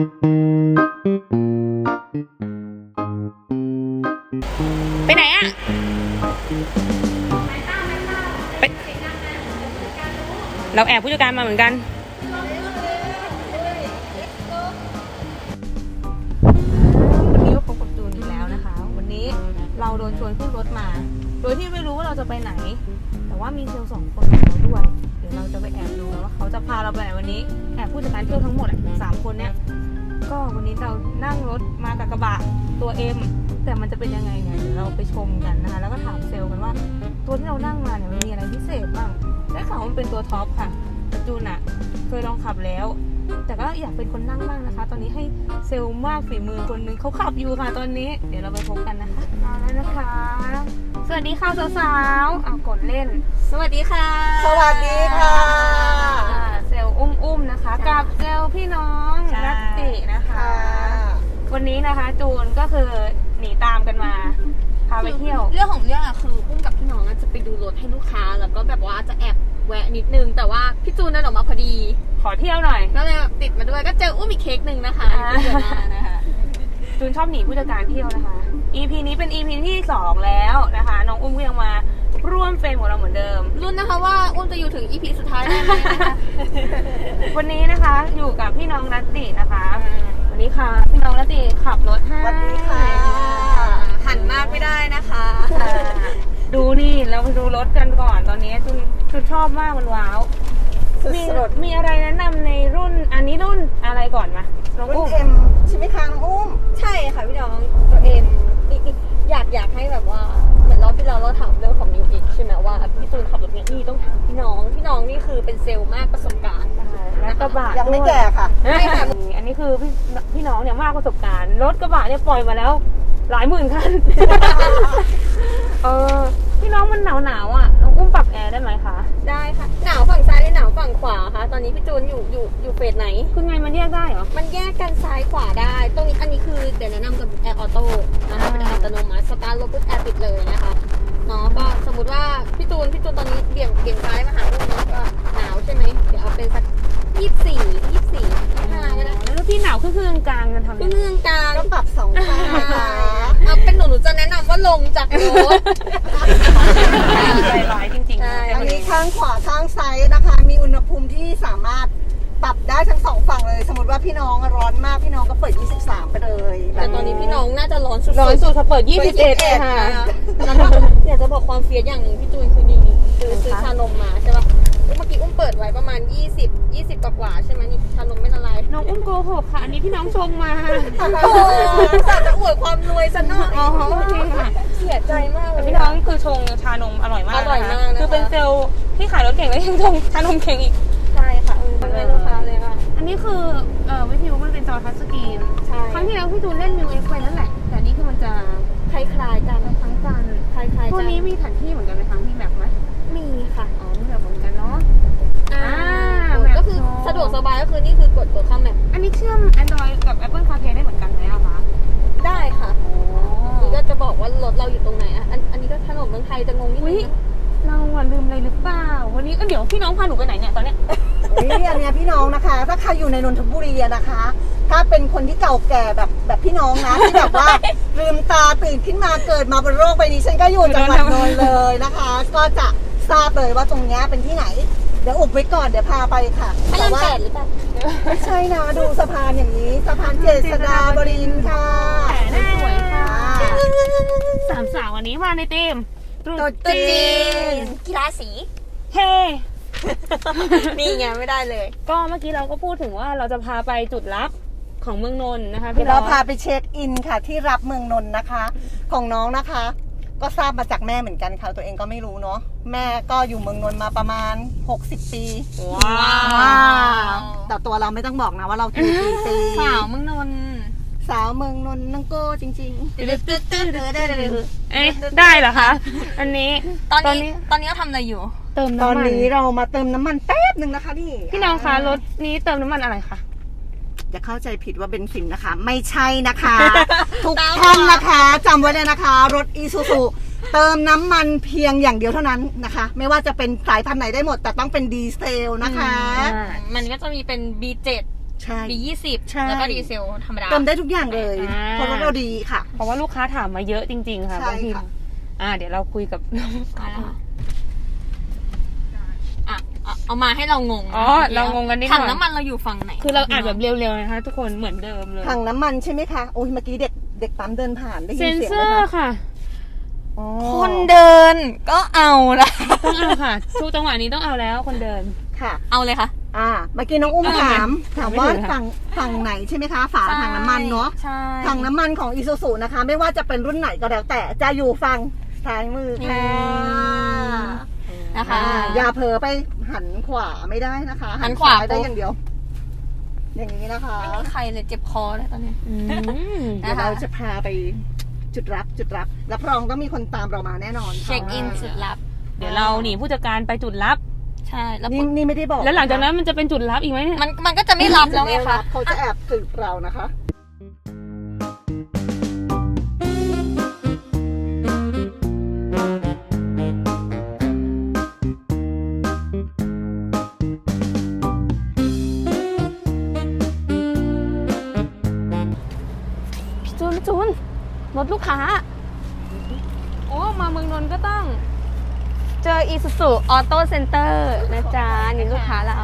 ไปไหนอะไปเราแอบผู้จัดการมาเหมือนกันวันนี้ก็พบกับจูนอีกแล้วนะคะ วันนี้เราโดนชวนขึ้นรถมา โดยที่ไม่รู้ว่าเราจะไปไหน แต่ว่ามีเซลสองคนกับเราด้วย เดี๋ยวเราจะไปแอบดูว่าเขาจะพาเราไปไหนวันนี้ แอบผู้จัดการเที่ยวทั้งหมดสามคนเนี้ย ก็วันนี้เรานั่งรถมากับกระบะตัวเอ็มแต่มันจะเป็นยังไงเนี่ยเดี๋ยวเราไปชมกันนะคะ แล้วก็ถามเซลล์กันว่า ตัวที่เรานั่งมาเนี่ยมันมีอะไรพิเศษบ้างได้ข่าวว่ามันเป็นตัวท็อปค่ะแต่จูนอะเคยลองขับแล้ว แต่ก็อยากเป็นคนนั่งบ้างนะคะ ตอนนี้ให้เซลล์มากฝีมือคนหนึงเขาขับอยู่ค่ะตอนนี้ เดี๋ยวเราไปพบกันนะคะมาแล้วนะคะ สวัสดีค่ะสาวๆเอากดเล่น สวัสดีค่ะ สวัสดีค่ะ อ่าเซลล์อุ้มๆนะคะ กับเซลล์พี่น้องใช่ รัตตินะคะค่ะวันนี้นะคะจูนก็คือหนีตามกันมาพาไปเที่ยวเรื่องของเรื่องอะคืออุ้มกับพี่น้องอะจะไปดูรถให้ลูกค้า แล้วก็แบบว่าจะแอบแวะนิดนึง แต่ว่าพี่จูนเดินออกมาพอดี ขอเที่ยวหน่อย ก็เลยแบบติดมาด้วยก็เจออุ้มอีกเค้กหนึ่งนะคะอ่าที่เดือนหน้านะคะ จูนชอบหนีผู้จัดการเที่ยวนะคะ EP นี้เป็น EP ที่สองแล้วนะคะ น้องอุ้มก็ยังมา ร่วมเฟรมของเราเหมือนเดิม รุ่นนะคะว่าอุ้มจะอยู่ถึงอีพีสุดท้ายได้ไหมนะคะ วันนี้นะคะอยู่กับพี่น้องรัตตินะคะ วันนี้ค่ะพี่น้องรัตติขับรถให้สวัสดีค่ะ หันมากไม่ได้นะคะค่ะดูนี่เราไปดูรถกันก่อนตอนนี้จุนจุนชอบมากมันว้าวสุมีดมีอะไรแนะนำในรุ่นอันนี้รุ่นอะไรก่อนมาน้องๆรุ่อุ้นมเอ็มใช่ไหมคะน้องอุ้ม ใช่ค่ะพี่น้องตัวเอ็มอยากอยากให้แบบว่าเห มือนรอบที่เราเราถามเรื่องของนิวอีกใช่ไหมว่าพี่จูนขับรถเนี่ยนี่ต้องถามพี่น้องพี่น้องนี่คือเป็นเซลล์มากประสบการณ์และกระบะยังไม่ด้วยแก่ค่ะไม่ค่ะอันนี้คือพี่พี่น้องเนี่ยมากประสบการณ์รถกระบะเนี่ยปล่อยมาแล้ว หลายหมื่นคันเออพี่น้องมันหนาวหนาวๆอะน้องอุ้มปรับแอร์ได้ไหมคะได้ค่ะหนาวฝั่ง ซ้ายหรือหนาวฝั่งขวาคะตอนนี้พี่จูนอยู่อยู่อยู่เฟสไหน คือไงมันแยกได้เหรอ มันแยกกันซ้ายขวาได้ ตรงนี้อันนี้คือเดี๋ยวแนะนำกับแอร์ออโต้นะคะเป็นแอร์อัตโนมัติสตาร์ทรถปุ๊บแอร์ติดเลยนะคะเนาะก็สมมติว่าพี่จูนพี่จูนตอนนี้เบี่ยงเบี่ยงซ้ายมาหาอุ้มเนาะก็หนาวใช่ไหมเดี๋ยวเอาเป็นสักยี่สี่ยี่สี่ยี่ห้าก็ได้แล้วพี่หนาวคือคือกลางๆจะทำยังไงเรื่องกลางก็ปรับสองข้างนะคะเอาเป็นหนูหนูจะแนะนำว่าลงจากรถใจร้ายจริงๆใช่นะอันนี้ข้างขวาข้างซ้ายนะคะมีอุ ณหภูมิที่สามารถปรับได้ทั้งสองฝั่งเลย สมมติว่าพี่น้องร้อนมากพี่น้องก็เปิด 23 ไปเลยแบแต่บตอนนี้พี่น้องน่าจะร้อนสุดๆร้อนสุดเขาเปิดเปิด 21 ค่ะ แล้วก็อยากจะบอกความเฟียสอย่างหนึ่งพี่จูนคือนี่นี่คือซื้อชานมมาใช่ป่ะเมื่อกี้อุ้มเปิดไว้ประมาณ 20 20กว่ากว่าๆใช่ไหมนี่ชานมไม่ละลายน้องอุ้มโกหกค่ะ อันนี้พี่น้องชงมาโอ้สัตว์จะอวดความรวยซะหน่อยอ๋อโอเคค่ะเสียใจมากเลแต่ยพี่น้องคือชงชานมอร่อยมากอร่อยมากนะคะคือเป็นเซลล์ ที่ขายรถเก่งแล้วยังชงชานมเก่งอีก ใช่ค่ะมันเป็นลูกค้าเลยค่ะ อันนี้คือเอ่อวิทยุมันเป็นจอทัชสกรีนใช่ ครั้งที่แล้วพี่จูนเล่นมิวเอ็กไปนั่นแหละ แต่อันนี้คือมันจะคล้ายๆกันครั้งกันคล้ายๆพวกกันนี้มีแผนที่เหมือนกันไหมคะมีแบบไหมมีค่ะอ๋อมีแบบเหมือนกันเนาะ อ่าอ่าแบบก็คือโชว์สะดวกสบายก็คือนี่คือกดกดเข้าแมปอันนี้เชื่อม Android กับ Apple CarPlay ได้เหมือนกันไหมอะคะได้ค่ะ โอ้ นี่ก็จะบอกว่ารถเราอยู่ตรงไหนอะอันอันนี้ก็ถนนเมืองไทยจะงงนิดอุ๊นึย ง เราอะลืมอะไรหรือเปล่า วันนี้ก็เดี๋ยวพี่น้องพาหนูไปไหนเนี่ยตอนเนี้ย นี่อันเนี้ยพี่น้องนะคะ ถ้าใครอยู่ในนนทบุรีอะนะคะ ถ้าเป็นคนที่เก่าแก่แบบแบบพี่น้องนะที่แบบว่า ลืมตาตื่นขึ้นมาเกิดมาบนโลกใบนี้ฉันก็อยู่จังหวัดนนท์เลยนะคะ ก็จะทราบเลยว่าตรงเนี้ยเป็นที่ไหน เดี๋ยวอุบไว้ก่อนเดี๋ยวพาไปค่ะพระแต่รามว่าแปดหรือเปล่าไม่ใช่นะดูสะพานอย่างนี้สะพานเจษฎาบรินทร์ค่ะสวยค่ะ สามสาววันนี้มาในทีม ตรุตัวษจีนกีฬาสี เฮ้นี่ไงไม่ได้เลย ก็เมื่อกี้เราก็พูดถึงว่าเราจะพาไปจุดลับของเมืองนนท์นะคะเดี๋พี่ยวน้เราองพาไปเช็คอินค่ะ ที่รับเมืองนนท์นะคะ ของน้องนะคะ ก็ทราบมาจากแม่เหมือนกันค่ะ ตัวเองก็ไม่รู้เนาะแม่ก็อยู่เมืองนนท์มาประมาณ 60 ปีว้าวแต่ตัวเราไม่ต้องบอกนะว่าเรากี่ปีปีสาวเมืองนนท์ สาวเมืองนนท์นังโก้จริงตึ๊ดตึ๊ดตึ๊ดตึ๊ดตึ๊ดตึ๊ดเอ๊ะได้เหรอคะ อันนี้ ตอนนี้ตอนนี้เขาทำอะไรอยู่ เติมๆตน้ำอนมันนี้เรามาเติมน้ำมันแป๊บหนึ่งนะคะนี่พี่น้องคะรถนี้เติมน้ำมันอะไรคะ อย่าเข้าใจผิดว่าเบนซินนะคะ ไม่ใช่นะคะ ทุกตามท่านมานะคะจำไว้เลยนะคะ รถอีซูซูเติมน้ำมันเพียงอย่างเดียวเท่านั้นนะคะ ไม่ว่าจะเป็นสายพันธุ์ไหนได้หมด แต่ต้องเป็นดีเซลนะคะอ่ามันก็จะมีเป็น B7 ใช่มียี่สิบใช่ แล้วก็ดีเซลธรรมดา เติมได้ทุกอย่างเลยอ่า เพราะรถเราดีค่ะ เพราะว่าลูกค้าถามมาเยอะจริง ๆ ค่ะใช่บางทีค่ะ อ่า เดี๋ยวเราคุยกับเอาละค่ะอะเอาเอามาให้เรางงอ๋อเรางงกันนิดหน่อย ถังน้ำมันเราอยู่ฝั่งไหนคือเราอ่านแบบเร็วๆนะคะ ทุกคนเหมือนเดิมเลย ถังน้ำมันใช่ไหมคะ โอ้ยเมื่อกี้เด็กเด็กปั๊มเดินผ่านได้ยิเซนนเสียงเซไหมอร์คะค่ะอ๋อคนเดินก็เอาละต้องเอาค่ะทุกจังหวะนี้ต้องเอาแล้วคนเดิน ค่ะ เอาเลยค่ะ อ่าเมื่อกี้น้องอุ้มเอาไงถามถามว่าไม่ถึงค่ะฝั่งฝั่งไหนใช่ไหมคะ ฝาถังน้ำมันเนาะใช่ถังน้ำมันของอีซูซูนะคะ ไม่ว่าจะเป็นรุ่นไหนก็แล้วแต่จะอยู่ฝั่งซ้ายมือค่ะนะคะอ่าอย่าเผลอไปหันขวาไม่ได้นะคะ หันขวาซ้ยได้ปุ๊บอย่างเดียว อย่างนี้นะคะไม่มีใครเลยเจ็บคอเลยตอนนี้อืมเดี๋ยวเราจะพาไปจุดรับจุดรับรับรองต้องมีคนตามเรามาแน่นอนค่ะเช็คอินสุดลับ เดี๋ยวเราหนีผู้จัดการไปจุดลับ ใช่แล้วนี่นี่ไม่ได้บอกแล้วหลังจากนั้นมันจะเป็นจุดลับอีกไหมเนี่ยมันมันก็จะไม่รับแล้วไงม่คะรับเขาจะแอบสืบเรานะคะ พี่จูนพี่จูนรถลูกค้า โอ้ มาเมืองนนท์ก็ต้อง เจอ Isuzu Auto Center นะจ๊ะนี่ลูกค้าเรา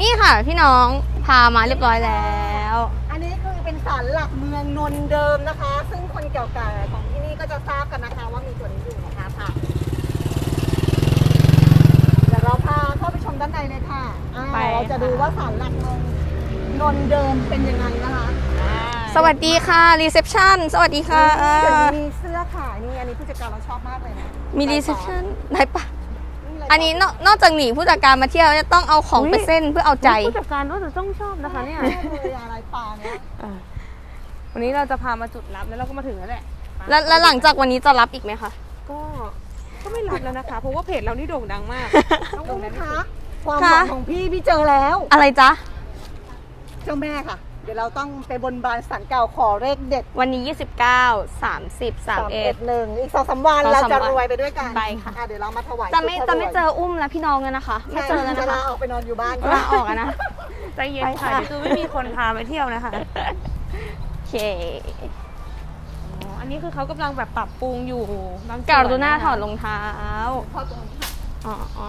นี่ค่ะพี่น้องพามาเรียบร้อยแล้ว อันนี้คือเป็นศาลหลักเมืองนนท์เดิมนะคะ ซึ่งคนเก่าๆของที่นี่ก็จะทราบกันนะคะว่ามีตัวนี้อยู่นะคะค่ะเดี๋ยวเราพาเข้าไปชมด้านในเลยค่ะอ่าไป เราจะดูว่าศาลหลักเมืองนนท์เดิมเป็นยังไงนะคะสวัสดีค่ะรีเซพชันสวัสดีค่ะ เดี๋ยวนี้มีเสื้อขายนี่อันนี้ผู้จัดการเราชอบมากเลยนะ มีรีเซพชันได้ปะอันนี้นอกนอกจากหนีผู้จัดการมาเที่ยวจะต้องเอาของไปเส้นเพื่อเอาใจ ผู้จัดการว่าจะต้องชอบนะคะเนี่ยเนี่ยเลยอะไรปลาเนี่ยอะวันนี้เราจะพามาจุดลับแล้วเราก็มาถึงแล้วแหละแล้วแล้วหลังจากวันนี้จะรับอีกไหมคะก็ก็ไม่รับแล้วนะคะ เพราะว่าเพจเรานี่โด่งดังมากน้องอุ้มคะความหวังของพี่พี่เจอแล้ว อะไรจ๊ะเจ้าแม่ค่ะเดี๋ยวเราต้องไปบนบานสันเก่าขอเลขเด็ดวันนี้ 29 30 31 หนึ่งอีกสองสามวันสองเราสามจะวันรวยไปด้วยกันไปค่ะ อ่เดี๋ยวเรามาถวายจะไม่ชุดจะไม่ถวายเจออุ้มและพี่น้องแล้วนะคะ ไม่เจอแล้วจะนะลาคะออกไปนอนอยู่บ้านลาออกอะนะ ใจเย็นไปค่ะค่ะเดี๋ยวจูไม่มีคนพาไปเที่ยวนะคะโอเคอ๋ออันนี้คือเขากำลังแบบปรับปรุงอยู่บางส่วนกาดูหน้าถอดรองเท้าพอตรงนี้ค่ะอ๋ออ๋อ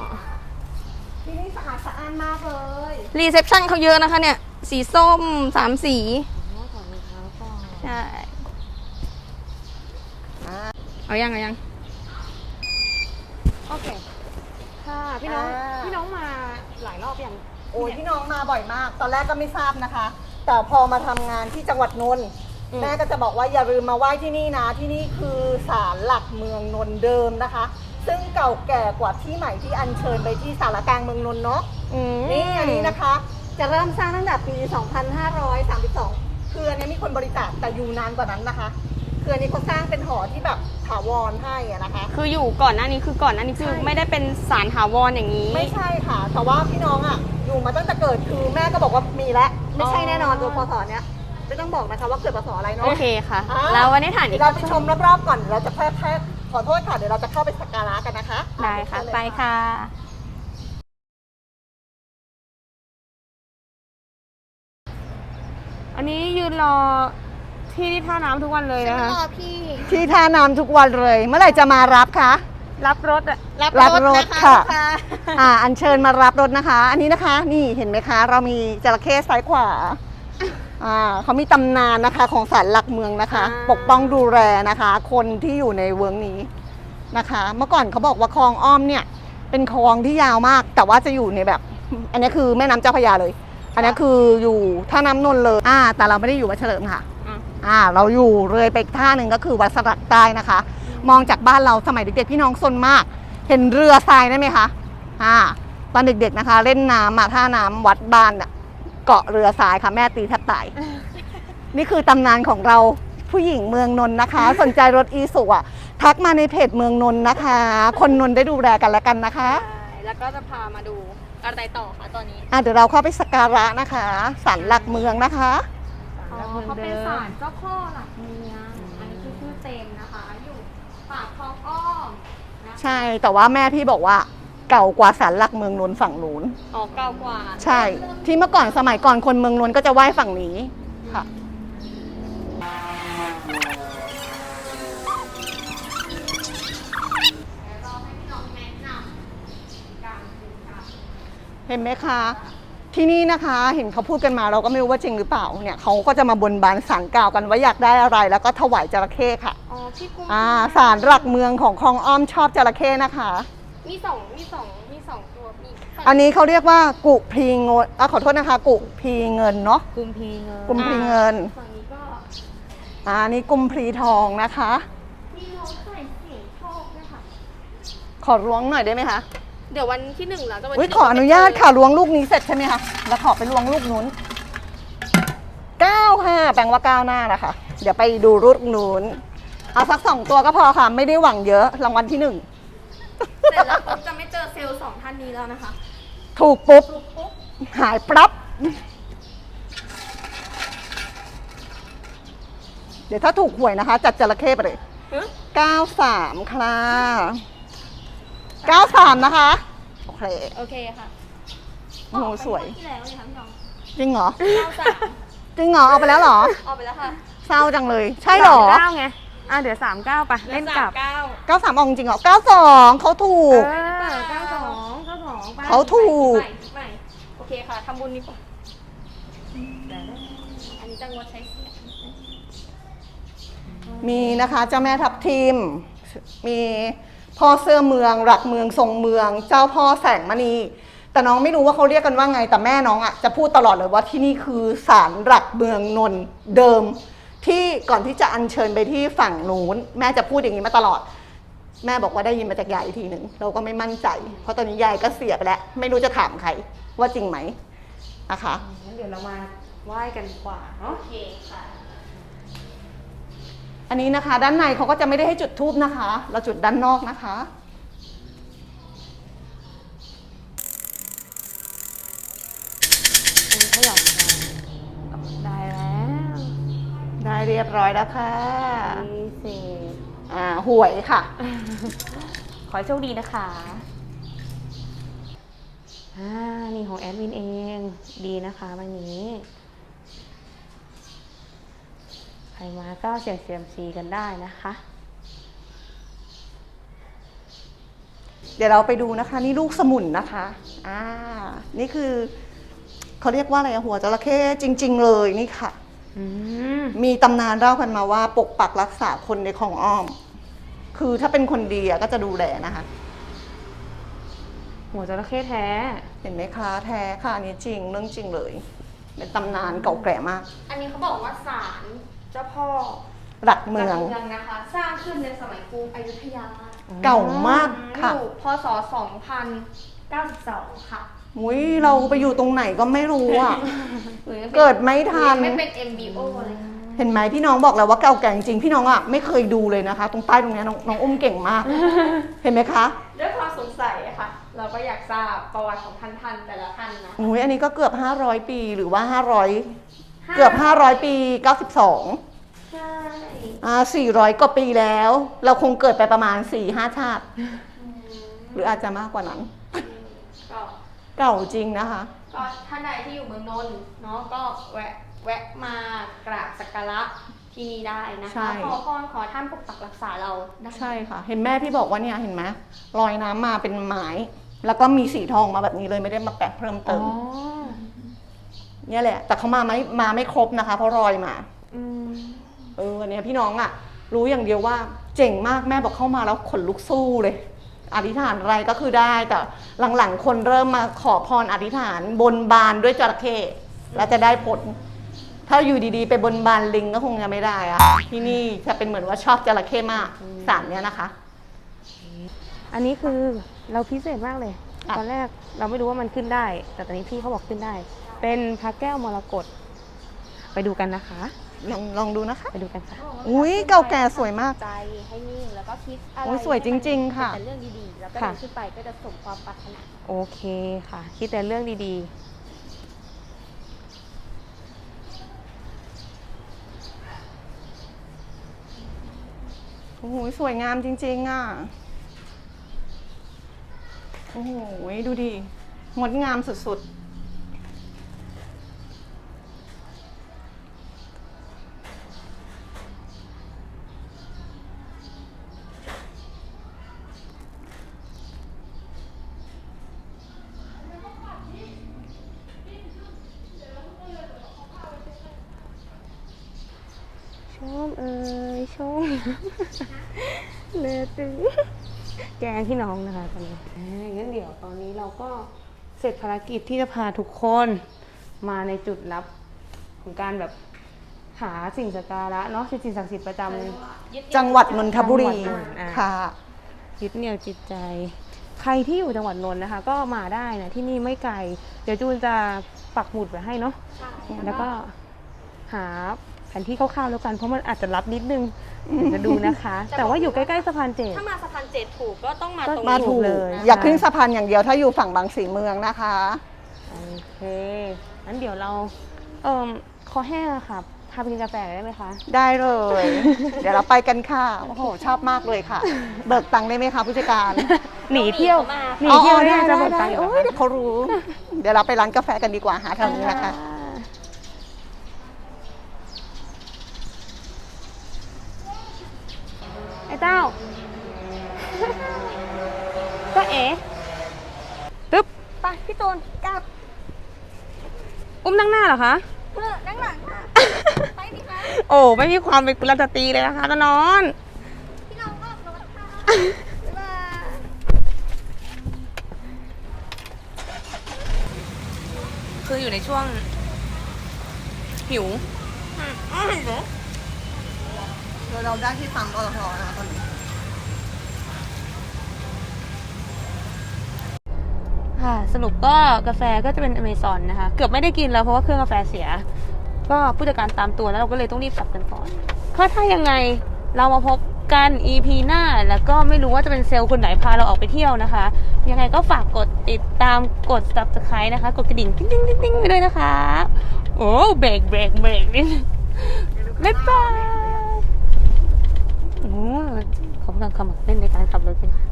ที่นี่สะอาดสะอ้านมากเลยรีเซพชันเขาเยอะนะคะเนี่ย สีส้มสามสีอ๋อถอดรองเท้าก่อนใช่อ่าเอายังเอายังโอเค ค่ะ พี่น้อง อ่า พี่น้องมาหลายรอบยังโอ้ยพี่น้องมาบ่อยมาก ตอนแรกก็ไม่ทราบนะคะ แต่พอมาทำงานที่จังหวัดนนท์อืมแม่ก็จะบอกว่าอย่าลืมมาไหว้ที่นี่นะ ที่นี่คือศาลหลักเมืองนนท์เดิมนะคะ ซึ่งเก่าแก่กว่าที่ใหม่ที่อัญเชิญไปที่สารกลางเมืองนนท์เนาะ อืมนี่อันนี้นะคะ จะเริ่มสร้างตั้งแต่ปี 2532 คืออันนี้มีคนบริจาคแต่อยู่นานกว่านั้นนะคะ คืออันนี้เขาสร้างเป็นหอที่แบบถาวรให้อะนะคะ คืออยู่ก่อนหน้านี้คือก่อนหน้านี้คือใช่ไม่ได้เป็นสารถาวรอย่างนี้ ไม่ใช่ค่ะ แต่ว่าพี่น้องอะอยู่มาตั้งแต่เกิดคือแม่ก็บอกว่ามีแล้วไม่ใช่แน่นอนตัวพศเนี้ยไม่ต้องบอกนะคะว่าเกิดพศอะไรเนาะโอเคค่ะ อ่า แล้ววันนี้ฐานนี้เดี๋ยวเราไปชมรอบๆก่อนเดี๋ยวเราจะแค่แค่ขอโทษค่ะเดี๋ยวเราจะเข้าไปสักการะกันนะคะได้ค่ะเชิญเลยไปค่ะ อันนี้ยืนรอที่ท่าน้ำทุกวันเลยนะคะพี่ ที่ท่าน้ำทุกวันเลย เมื่อไหร่จะมารับคะ รับรถอะรับรับรถรถนะคะค่ะ ลูกค้าอ่าอัญเชิญมารับรถนะคะ อันนี้นะคะ นี่เห็นไหมคะ เรามีจระเข้ซ้ายขวาอ่าเขามีตำนานนะคะของศาลหลักเมืองนะคะ อ่า ปกป้องดูแลนะคะ คนที่อยู่ในเวิร์งนี้นะคะ เมื่อก่อนเขาบอกว่าคลองอ้อมเนี่ย เป็นคลองที่ยาวมาก แต่ว่าจะอยู่ในแบบ อันนี้คือแม่น้ำเจ้าพระยาเลย อันนี้คืออยู่ท่าน้ำนนท์เลยอ่า แต่เราไม่ได้อยู่วัดเฉลิมค่ะอะอ่า เราอยู่เลยไปอีกท่าหนึ่งก็คือวัดสลักใต้นะคะ มองจากบ้านเราสมัยเด็กๆพี่น้องซนมาก เห็นเรือทรายได้ไหมคะอ่าตอนเด็กๆนะคะ เล่นน้ำมาท่าน้ำวัดบ้านอะเกาะเรือทรายค่ะแม่ตีแทบตายนี่คือตำนานของเราผู้หญิงเมืองนนท์นะคะ สนใจรถอีสุอะทักมาในเพจเมืองนนท์นะคะ คนนนท์ได้ดูแลกันแล้วกันนะคะใช่แล้วก็จะพามาดู อะไรต่อคะตอนนี้อะเดี๋ยวเราเข้าไปสักการะนะคะสันหลักเมืองนะคะ อ๋อเขาเป็นศาลเจ้าพ่อหลักเมืองอันนี้คือชื่อเต็มนะคะ อยู่ปากคลองอ้อมนะคะใช่แต่ว่าแม่พี่บอกว่าเก่ากว่าศาลหลักเมืองนนท์ฝั่งนู้น อ๋อเก่ากว่า ใช่ ที่เมื่อก่อนสมัยก่อนคนเมืองนนท์ก็จะไหว้ฝั่งนี้ เห็นไหมคะที่นี่นะคะเห็นเขาพูดกันมาเราก็ไม่รู้ว่าจริงหรือเปล่าเนี่ยเขาก็จะมาบนบานสารกล่าวกันว่าอยากได้อะไร แล้วก็ถวายจระเข้ค่ะอ๋อพี่กุ้งอ่าศาลหลักเมืองของคลองอ้อมชอบจระเข้นะคะ มีสองมีสองมีสองตัวมีฝั่งอันนี้เขาเรียกว่ากุพรีเงินอะขอโทษนะคะ กุพรีเงินเนาะกุมพีเงินกุมพรีเงินฝั่งนี้ก็อ่านี่กุมพรีทองนะคะมีน้องไข่เสียงโชคด้วยค่ะขอล้วงหน่อยได้ไหมคะ เดี๋ยววันที่หนึ่งหลังจากวันอุ้ยที่ขออนุญาตค่ะล้วงลูกนี้เสร็จใช่ไหมคะแล้วขอไปล้วงลูกนู้นเก้าค่ะแปลว่าเก้าหน้านะคะ เดี๋ยวไปดูรูปนู้นเอาสักสองตัวก็พอค่ะ ไม่ได้หวังเยอะรางวัลที่หนึ่งเสร็จแล้วปุ๊บจะไม่เจอเซลล์สองท่านนี้แล้วนะคะถูกปุ๊บ ปุ๊บปุ๊บหายปรับเดี๋ยวถ้าถูกหวยนะคะ จัดจระเข้ไปเลยฮะ93ค่ะ 93 นะคะ โอเคโอเคค่ะโอ้โหสวยออกไปงที่แล้วเลยค่ะพี่น้องจริงเหรอเก้าสามจริงเหรอ เอาไปแล้วเหรอออกไปแล้วค่ะเศร้าจังเลย ใช่เหรอสามเก้าไง อะเดี๋ยวสามเก้าไปเล่นกลับเก้า93ออกจริงเหรอ 92 เขาถูกเออเก้าสองเก้าสองไปเขาถูก ใหม่ใหม่โอเคค่ะทำบุญดีกว่าอันนี้จะงดใช้เสียงมีนะคะเจ้าแม่ทับทิม มี พ่อเสื้อเมือง หลักเมืองทรงเมือง เจ้าพ่อแสงมณี แต่น้องไม่รู้ว่าเขาเรียกกันว่าไง แต่แม่น้องอะจะพูดตลอดเลยว่าที่นี่คือศาลหลักเมืองนนท์เดิม ที่ก่อนที่จะอัญเชิญไปที่ฝั่งนู้นแม่จะพูดอย่างนี้มาตลอด แม่บอกว่าได้ยินมาจากยายอีกทีหนึ่งเราก็ไม่มั่นใจ เพราะตอนนี้ยายก็เสียไปแล้ว ไม่รู้จะถามใครว่าจริงไหมนะคะ งั้นเดี๋ยวเรามาไหว้กันดีกว่าเนาะ โอเคค่ะ อันนี้นะคะ ด้านในเขาก็จะไม่ได้ให้จุดทูบนะคะ เราจุดด้านนอกนะคะคุณขยับได้แล้วได้เรียบร้อยแล้วค่ะดีสิอ่าหวยค่ะ ขอให้โชคดีนะคะอ่านี่ของแอดมินเอง ดีนะคะวันนี้ ใครมาก็เสี่ยงเซียมซีกันได้นะคะ เดี๋ยวเราไปดูนะคะ นี่ลูกสมุนนะคะอ่านี่คือเขาเรียกว่าอะไรอะหัวจระเข้จริง ๆ เลยนี่ค่ะอืมมีตำนานเล่ากันมาว่า ปกปักรักษาคนในของอ้อม คือถ้าเป็นคนดีอะก็จะดูแลนะคะ หัวจระเข้แท้ เห็นไหมคะแท้ค่ะอันนี้จริงเรื่องจริงเลย เป็นตำนานเก่าแก่มาก อันนี้เขาบอกว่าศาล เจ้าพ่อหลักเมืองเมืองนะคะ สร้างขึ้นในสมัยกรุงอยุธยาเก่ามากค่ะอยู่พศ 2092 ค่ะอุ้ยเราไปอยู่ตรงไหนก็ไม่รู้อะหรือยังป็นเกิดไม่ทัน ไม่เป็น MBO เลยค่ะ เห็นไหมพี่น้องบอกแล้วว่าเก่าแก่จริงพี่น้องอะไม่เคยดูเลยนะคะ ตรงใต้ตรงเนี้ยน้องน้องอุ้มเก่งมาก เห็นไหมคะ ด้วยความสงสัยอะค่ะ เราก็อยากทราบประวัติของท่านท่านๆแต่ละท่านนะ อุ้ยอันนี้ก็เกือบ 500 ปีหรือว่า 500 เกือบ 500 ปี 92ใช่อ่า400 กว่าปีแล้ว เราคงเกิดไปประมาณ 4-5 ชาติหรืออาจจะมากกว่านั้น ก็เก่าจริงนะคะ ก็ท่านใดที่อยู่เมืองนนท์เนาะก็แวะแวะมากราบสักการะที่นี่ได้นะใช่ คะ ขอพรขอท่านปกปักรักษาเราได้ใช่ค่ะ เห็นแม่พี่บอกว่าเนี่ยเห็นไหมลอยน้ำมาเป็นไม้ แล้วก็มีสีทองมาแบบนี้เลยไม่ได้มาแปะเพิ่มอ๋เติอม เนี่ยแหละ แต่เขามาไม่มาไม่ครบนะคะ เพราะรอยมาอืมเออเนี่ยพี่น้องอะ่ะรู้อย่างเดียวว่าเจ๋งมากแม่บอกเข้ามาแล้วขนลุกสู้เลยอธิษฐานอะไรก็คือได้ แต่หลังๆ คนเริ่มมาขอพรอธิษฐาน บนบานด้วยจระเข้แล้วจะได้ผล ถ้าอยู่ดีๆ ไปบนบานลิงก็คงจะไม่ได้อะที่นี่จะเป็นเหมือนว่าชอบจระเข้มากสารเนี้ยนะคะ อันนี้คือเราพิเศษมากเลยอะตอนแรกเราไม่รู้ว่ามันขึ้นได้ แต่ตอนนี้พี่เขาบอกขึ้นได้ เป็นพระแก้วมรกตไปดูกันนะคะ ลองลองดูนะคะ ไปดูกันค่ะ อุ๊ยเก่าแก่สวยมาก ใจให้นิ่งแล้วก็คิดอะไรโอ้ยสวยจริงๆค่ะ แต่เรื่องดีๆ แล้วก็ค่ะเดินขึ้นไปก็จะสมความปรารถนา โอเคค่ะ คิดแต่เรื่องดีโอ้โหสวยงามจริงๆอะ โอ้โอ้โหดูดิงดงามสุดๆ ชมเอ้ยช มเลอตึงแกงพี่น้องนะคะตอนนี้อ่างั้นเดี๋ยวตอนนี้เราก็เสร็จภารกิจที่จะพาทุกคนมาในจุดลับของการแบบหาสิ่งสักการะเนาะสิ่งศักดิ์สิทธิ์ประจำจังหวัดนนทบุรีจังหวัดนนท์อะค่ะยึดเหนี่ยวจิตใจ ใครที่อยู่จังหวัดนนท์นะคะ ก็มาได้นะที่นี่ไม่ไกล เดี๋ยวจูนจะปักหมุดไว้ให้เนาะใช่แล้วก็หา แผนที่คร่าวๆแล้วกันเพราะมันอาจจะรับนิดนึงเดี๋ยวจะดูนะคะ แต่ว่าอยู่ใกล้ๆสะพานเจ็ด ถ้ามาสะพานเจ็ดถูกก็ต้องมาก็ตรงมานี้ถูก เลย อย่าขึ้นสะพานอย่างเดียวถ้าอยู่ฝั่งบางสีเมืองนะคะ โอเคงั้นเดี๋ยวเราเอ่อคอแห้งอะค่ะพาไปกินกาแฟหน่อยได้ไหมคะได้เลย เดี๋ยวเราไปกันค่ะ โอ้โห ชอบมากเลยค่ะ เบิกตังค์ได้ไหมคะผู้จัดการหนีเที่ยวมาหนีเที่ยวอ๋อเนี่ยได้จะได้เบิกตัได้งค์โอ้ยเดี๋ยวเขารู้ เดี๋ยวเราไปร้านกาแฟกันดีกว่าหาแถวนี้นะคะไอ้ เต้า ก็เอ๋ตึ๊บไปพี่ตูนกลับอุ้มนั่งหน้าเหรอคะเพื่อนั่งหลังค่ะไปดิคะโอ้ไม่มีความเป็นกุลสตรีเลยนะคะตานอน พี่น้องออกรถค่ะบ๊ายบายคืออยู่ในช่วงหิว เราได้ที่ปั๊มปตทนะคะตอนนี้ค่ะสรุปก็กาแฟก็จะเป็นอเมซอนนะคะ เกือบไม่ได้กินแล้วเพราะว่าเครื่องกาแฟเสีย ก็ผู้จัดการตามตัวแล้วเราก็เลยต้องรีบกลับกันก่อนก็ถ้ายังไงเรามาพบกัน EP หน้า แล้วก็ไม่รู้ว่าจะเป็นเซลล์คนไหนพาเราออกไปเที่ยวนะคะ ยังไงก็ฝากกดติดตามกด subscribe นะคะ กดกระดิ่งติ๊งติ๊งติ๊งไปด้วยนะคะ โอ้เบรกเบรกเบรกนี่บ๊ายบายำลังขมักเล่นในการขับรถเป็นงาน